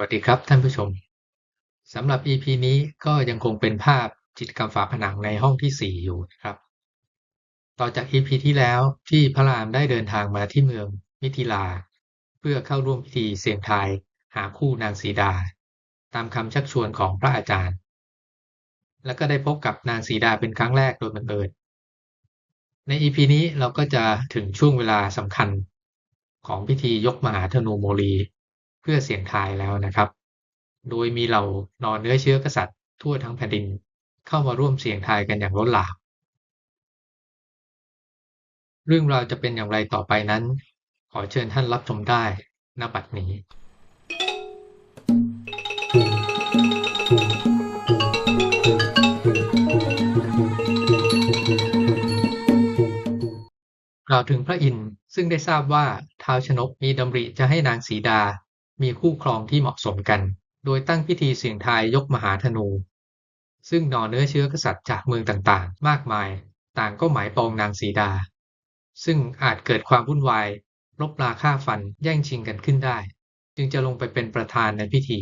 วัสดีครับท่านผู้ชมสำหรับ EP นี้ก็ยังคงเป็นภาพจิตกรรมฝาผนังในห้องที่ 4 อยู่นะครับ ต่อจาก EP ที่แล้วที่พระรามได้เดินทางมาที่เมืองมิถิลา เพื่อเข้าร่วมพิธีเสี่ยงทายหาคู่นางสีดา ตามคำชักชวนของพระอาจารย์ แล้วก็ได้พบกับนางสีดาเป็นครั้งแรกโดยบังเอิญใน EP นี้เราก็จะถึงช่วงเวลาสำคัญของพิธียกมหาธนูโมลี พื่อเสี่ยงทายแล้วนะครับ โดยมีเหล่านอนเนื้อเชื้อกษัตริย์ทั่วทั้งแผ่นดินเข้ามาร่วมเสี่ยงทายกันอย่างล้นหลาม เรื่องราวจะเป็นอย่างไรต่อไปนั้น ขอเชิญท่านรับชมได้ณบัดนี้กล่าวถึงพระอินทร์ซึ่งได้ทราบว่าท้าวชนกมีดำริจะให้นางสีดา มีคู่ครองที่เหมาะสมกัน โดยตั้งพิธีเสี่ยงทายยกมหาธนู ซึ่งนอเนื้อเชื้อกษัตริย์จากเมืองต่างๆ มากมาย ต่างก็หมายปองนางสีดา ซึ่งอาจเกิดความวุ่นวายรบราฆ่าฟันแย่งชิงกันขึ้นได้ จึงจะลงไปเป็นประธานในพิธี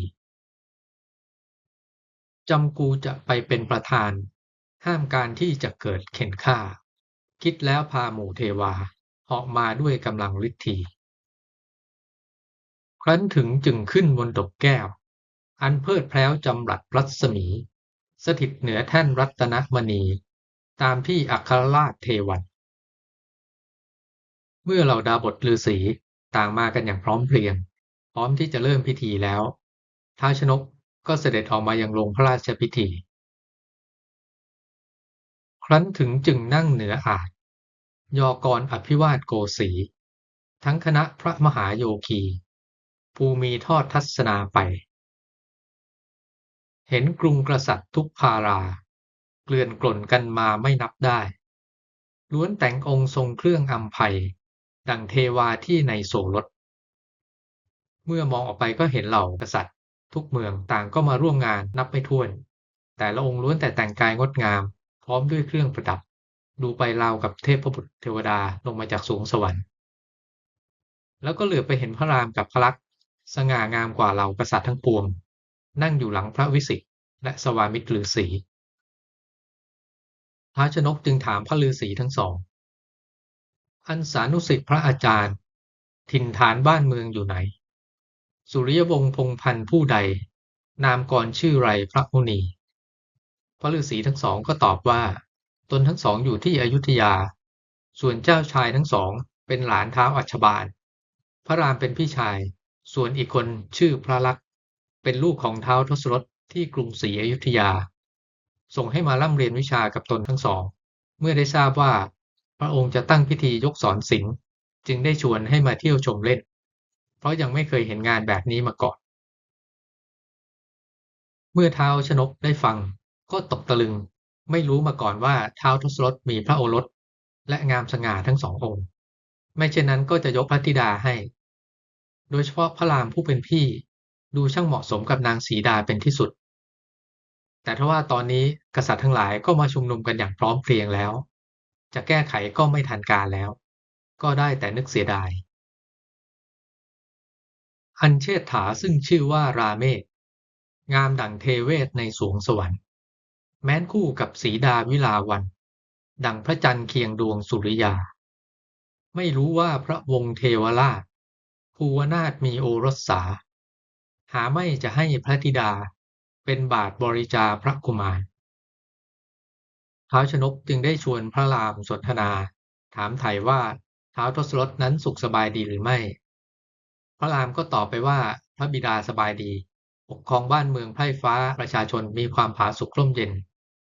จำกูจะไปเป็นประธาน ห้ามการที่จะเกิดเข็นฆ่า คิดแล้วพาหมู่เทวาออกมาด้วยกำลังฤทธี ครั้นถึงจึงขึ้นบนดกแก้ว อันเพิดแพร้วจำรัดรัศมี สถิตเหนือแท่นรัตนมณี ตามที่อัครราชเทวัน เมื่อเหล่าดาบทฤาษีต่างมากันอย่างพร้อมเพรียง พร้อมที่จะเริ่มพิธีแล้วท้าชนกก็เสด็จออกมายังลงพระราชพิธี ครั้นถึงจึงนั่งเหนืออาจยอกรอภิวาทโกสีทั้งคณะพระมหาโยคี ภูมีทอดทัศนาไป เห็นกรุงกษัตริย์ทุกพารา เกลื่อนกล่นกันมาไม่นับได้ ล้วนแต่งองค์ทรงเครื่องอัมภัย ดังเทวาที่ในโสรถ เมื่อมองออกไปก็เห็นเหล่ากษัตริย์ ทุกเมืองต่างก็มาร่วมงานนับไม่ถ้วน แต่ละองค์ล้วนแต่แต่งกายงดงาม พร้อมด้วยเครื่องประดับ ดูไปราวกับเทพบุตรเทวดาลงมาจากสูงสวรรค์แล้วก็เหลือไปเห็นพระรามกับพระลักษ สง่างามกว่าเหล่ากษัตริย์ทั้งปวง นั่งอยู่หลังพระวิสิทธิ์และสวามิตรฤาษีท้าชนกจึงถามพระฤาษีทั้งสอง อันสานุสิทธิ์พระอาจารย์ ถิ่นฐานบ้านเมืองอยู่ไหน สุริยวงศ์พงพันธ์ผู้ใด นามกรชื่อไรพระมุนี พระฤาษีทั้งสองก็ตอบว่า ตนทั้งสองอยู่ที่อยุธยา ส่วนเจ้าชายทั้งสองเป็นหลานเท้าวอัชบาล พระรามเป็นพี่ชาย ส่วนอีกคนชื่อพระลักษณ์เป็นลูกของเท้าวทศรถที่กรุงศรีอยุธยา ส่งให้มาร่ำเรียนวิชากับตนทั้งสอง เมื่อได้ทราบว่า พระองค์จะตั้งพิธียกสอนศิลป์จึงได้ชวนให้มาเที่ยวชมเล่น เพราะยังไม่เคยเห็นงานแบบนี้มาก่อน เมื่อเท้าวชนกได้ฟังก็ตกตะลึง ไม่รู้มาก่อนว่าเท้าวทศรถมีพระโอรส และงามสง่าทั้งสององค์ ไม่เช่นนั้นก็จะยกพระธิดาให้ โดยเฉพาะพระรามผู้เป็นพี่ ดูช่างเหมาะสมกับนางสีดาเป็นที่สุด แต่ถ้าว่าตอนนี้กษัตริย์ทั้งหลายก็มาชุมนุมกันอย่างพร้อมเพรียงแล้ว จะแก้ไขก็ไม่ทันการแล้ว ก็ได้แต่นึกเสียดาย อันเชษฐาซึ่งชื่อว่าราเมศงามดั่งเทเวศในสวงสวรรค์ แม้นคู่กับสีดาวิลาวัน ดังพระจันทร์เคียงดวงสุริยา ไม่รู้ว่าพระวงศ์เทวราช ภูวนาถมีโอรสสา หาไม่จะให้พระธิดาเป็นบาทบริจาพระกุมารท้าวชนกจึงได้ชวนพระรามสนทนา ถามไถ่ว่าท้าวทศรถนั้นสุขสบายดีหรือไม่ พระรามก็ตอบไปว่าพระบิดาสบายดีปกครองบ้านเมืองไพร่ฟ้าประชาชนมีความผาสุกร่มเย็น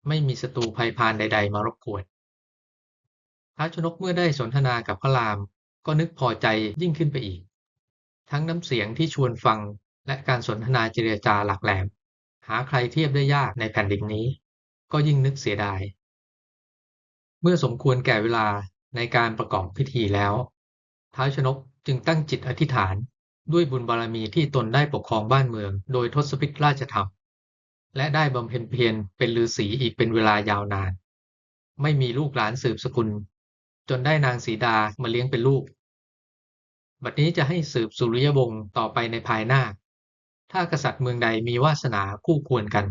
ไม่มีศัตรูภัยพานใด ๆ มารบกวนท้าวชนกเมื่อได้สนทนากับพระรามก็นึกพอใจยิ่งขึ้นไปอีก ทั้งน้ำเสียงที่ชวนฟัง และการสนทนาเจรจาหลักแหลม หาใครเทียบได้ยากในแผ่นดินนี้ ก็ยิ่งนึกเสียดาย เมื่อสมควรแก่เวลาในการประกอบพิธีแล้ว ท้าวชนกจึงตั้งจิตอธิษฐานด้วยบุญบารมีที่ตนได้ปกครองบ้านเมือง โดยทศพิธราชธรรม และได้บำเพ็ญเพียรเป็นฤาษีอีกเป็นเวลายาวนาน ไม่มีลูกหลานสืบสกุล จนได้นางสีดามาเลี้ยงเป็นลูก บัดนี้จะให้สืบสุริยวงศ์ต่อไปในภายหน้า ถ้ากษัตริย์เมืองใดมีวาสนาคู่ควรกัน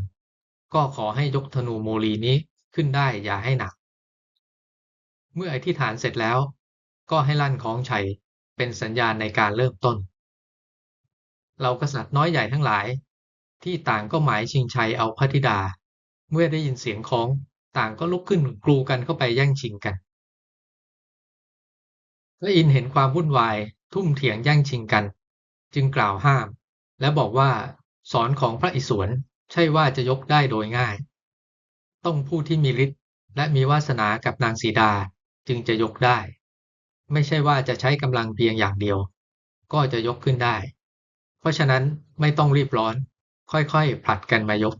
ก็ขอให้ยกธนูโมลีนี้ขึ้นได้อย่าให้หนัก เมื่ออธิษฐานเสร็จแล้ว ก็ให้ลั่นของชัยเป็นสัญญาณในการเริ่มต้น เรากษัตริย์น้อยใหญ่ทั้งหลาย ที่ต่างก็หมายชิงชัยเอาพระธิดา เมื่อได้ยินเสียงของต่างก็ลุกขึ้นกลูกันเข้าไปแย่งชิงกันพระอินเห็นความวุ่นวาย ทุ่มเถียงแย่งชิงกัน จึงกล่าวห้าม และบอกว่า สอนของพระอิศวรใช่ว่าจะยกได้โดยง่าย ต้องผู้ที่มีฤทธิ์และมีวาสนากับนางสีดาจึงจะยกได้ ไม่ใช่ว่าจะใช้กำลังเพียงอย่างเดียว ก็จะยกขึ้นได้ เพราะฉะนั้นไม่ต้องรีบร้อน ค่อยๆผลัดกันมายก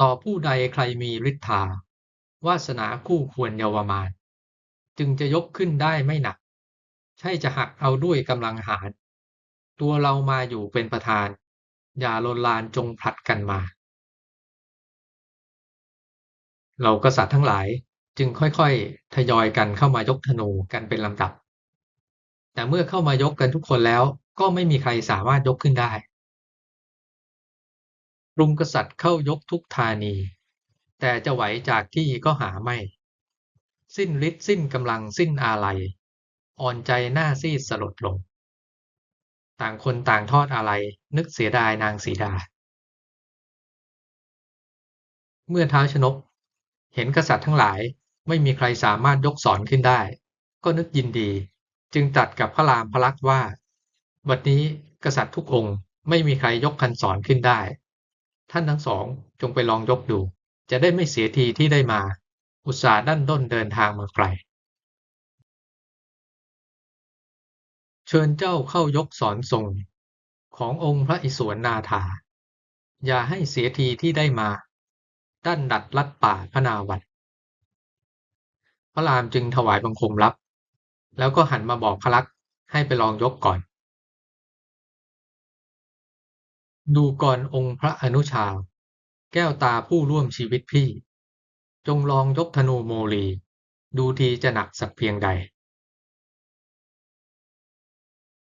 ต่อผู้ใดใครมีฤทธาวาสนาคู่ควรเยาวมาน จึงจะยกขึ้นได้ไม่หนัก ใช่จะหักเอาด้วยกำลังหาร ตัวเรามาอยู่เป็นประธาน อย่าลนลานจงผลัดกันมา เรากษัตริย์ทั้งหลายจึงค่อยๆ ทยอยกันเข้ามายกธนูกันเป็นลำดับ แต่เมื่อเข้ามายกกันทุกคนแล้วก็ไม่มีใครสามารถยกขึ้นได้รุมกษัตริย์เข้ายกทุกธานี แต่จะไหวจากที่ก็หาไม่ สิ้นฤทธิ์สิ้นกำลังสิ้นอาลัย อ่อนใจหน้าซีดสลดลง ต่างคนต่างทอดอะไร นึกเสียดายนางสีดา เมื่อท้าวชนก เห็นกษัตริย์ทั้งหลายไม่มีใครสามารถยกสอนขึ้นได้ ก็นึกยินดี จึงตัดกับพระรามพระลักษณ์ว่า บัดนี้กษัตริย์ทุกองค์ไม่มีใครยกคันสอนขึ้นได้ ท่านทั้งสองจงไปลองยกดู จะได้ไม่เสียทีที่ได้มา อุตส่าห์ดันด้นเดินทางมาไกล เชิญเจ้าเข้ายกสอนทรงขององค์พระอิศวรนาถา อย่าให้เสียทีที่ได้มา ด้านดัดลัดป่าพนาวัดพระรามจึงถวายบังคมรับ แล้วก็หันมาบอกพระลักษ์ให้ไปลองยกก่อน ดูก่อนองค์พระอนุชา แก้วตาผู้ร่วมชีวิตพี่ จงลองยกธนูโมลี ดูทีจะหนักสักเพียงใด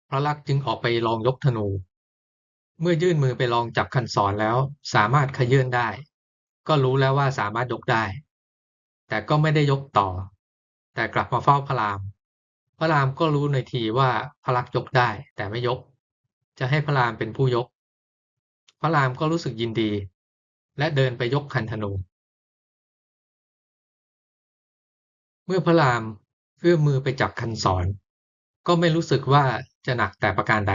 พระลักษ์จึงออกไปลองยกธนู เมื่อยื่นมือไปลองจับคันศรแล้ว สามารถขยื่นได้ ก็รู้แล้วว่าสามารถยกได้ แต่ก็ไม่ได้ยกต่อ แต่กลับมาเฝ้าพระราม พระรามก็รู้ในทีว่าพระลักษ์ยกได้ แต่ไม่ยก จะให้พระรามเป็นผู้ยก พระรามก็รู้สึกยินดี และเดินไปยกคันธนู มื่อพระรามเอื้อมมือไปจับคันศร ก็ไม่รู้สึกว่าจะหนักแต่ประการใด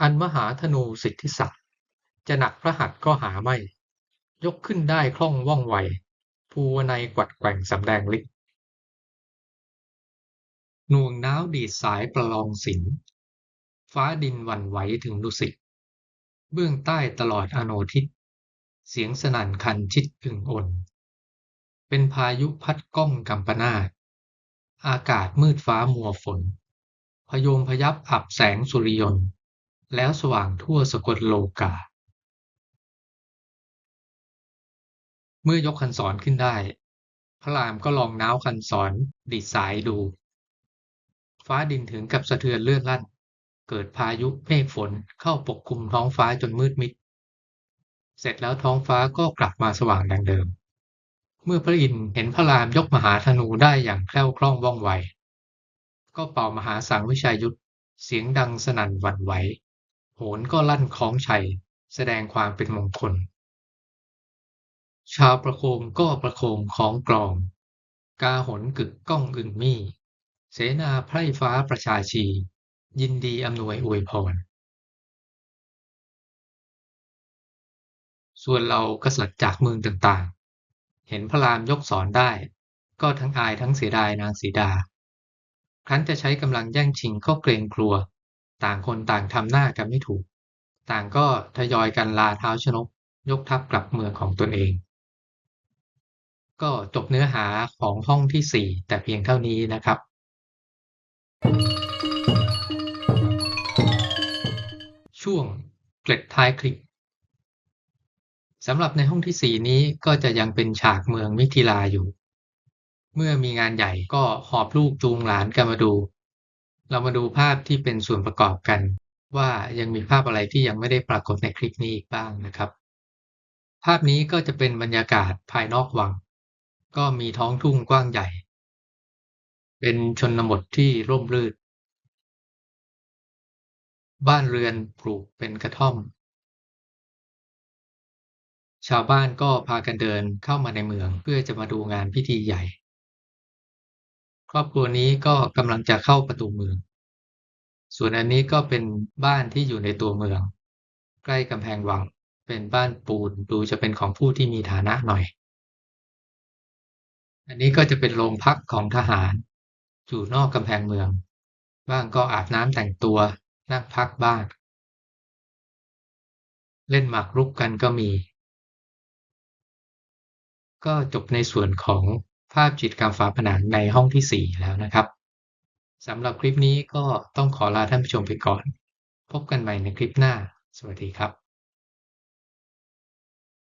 อันมหาธนูสิทธิศักดิ์จะหนักพระหัตถ์ก็หาไม่ ยกขึ้นได้คล่องว่องไว ภูวนัยกวัดแกว่งสำแดงฤทธิ์หน่วงน้าวดีดสายประลองสินฟ้าดินวันไหวถึงดุสิตเบื้องใต้ตลอดอโนทิศเสียงสนั่นคันชิดอึ่งอ่น เป็นพายุพัดก้องกำปนาตอากาศมืดฟ้ามัวฝน พยมพยับอับแสงสุริยนต์ แล้วสว่างทั่วสกลโลกา เมื่อยกคันศรขึ้นได้ พระรามก็ลองน้าวคันศรดีดสายดู ฟ้าดินถึงกับสะเทือนเลื่อนลั่น เกิดพายุเมฆฝนเข้าปกคลุมท้องฟ้าจนมืดมิด เสร็จแล้วท้องฟ้าก็กลับมาสว่างดังเดิม เมื่อพระอินทร์เห็นพระรามยกมหาธนูได้อย่างแคล่วคล่องว่องไว ก็เป่ามหาสังวิชัยยุทธเสียงดังสนั่นหวั่นไหว โหนก็ลั่นคล้องชัย แสดงความเป็นมงคล ชาวประโคมก็ประโคมของกลอง กาหนกึกก้องอึงมี่ เสนาไพร่ฟ้าประชาชี ยินดีอำนวยอวยพร ส่วนเรากษัตริย์จากเมืองต่างๆ เห็นพระรามยกสอนได้ ก็ทั้งอายทั้งเสียดายนางสีดา ครั้นจะใช้กำลังแย่งชิงก็เกรงกลัว ต่างคนต่างทำหน้ากันไม่ถูก ต่างก็ทยอยกันลาเท้าชนก ยกทัพกลับเมืองของตนเอง ก็จบเนื้อหาของห้องที่4แต่เพียงเท่านี้นะครับ ช่วงเกล็ดท้ายคลิป สำหรับในห้องที่สี่นี้ก็จะยังเป็นฉากเมืองมิถิลาอยู่ เมื่อมีงานใหญ่ก็หอบลูกจูงหลานกันมาดู เรามาดูภาพที่เป็นส่วนประกอบกัน ว่ายังมีภาพอะไรที่ยังไม่ได้ปรากฏในคลิปนี้อีกบ้างนะครับ ภาพนี้ก็จะเป็นบรรยากาศภายนอกวัง ก็มีท้องทุ่งกว้างใหญ่ เป็นชนบทที่ร่มรื่น บ้านเรือนปลูกเป็นกระท่อม ชาวบ้านก็พากันเดินเข้ามาในเมือง เพื่อจะมาดูงานพิธีใหญ่ ครอบครัวนี้ก็กำลังจะเข้าประตูเมือง ส่วนอันนี้ก็เป็นบ้านที่อยู่ในตัวเมือง ใกล้กำแพงวัง เป็นบ้านปูนดูจะเป็นของผู้ที่มีฐานะหน่อย อันนี้ก็จะเป็นโรงพักของทหาร อยู่นอกกำแพงเมือง บ้างก็อาบน้ำแต่งตัวนั่งพักบ้างเล่นหมากรุกกันก็มี ก็จบในส่วนของภาพจิตกรรมฝาผนังในห้องที่ 4 แล้วนะครับสำหรับคลิปนี้ก็ต้องขอลาท่านผู้ชมไปก่อน พบกันใหม่ในคลิปหน้า สวัสดีครับ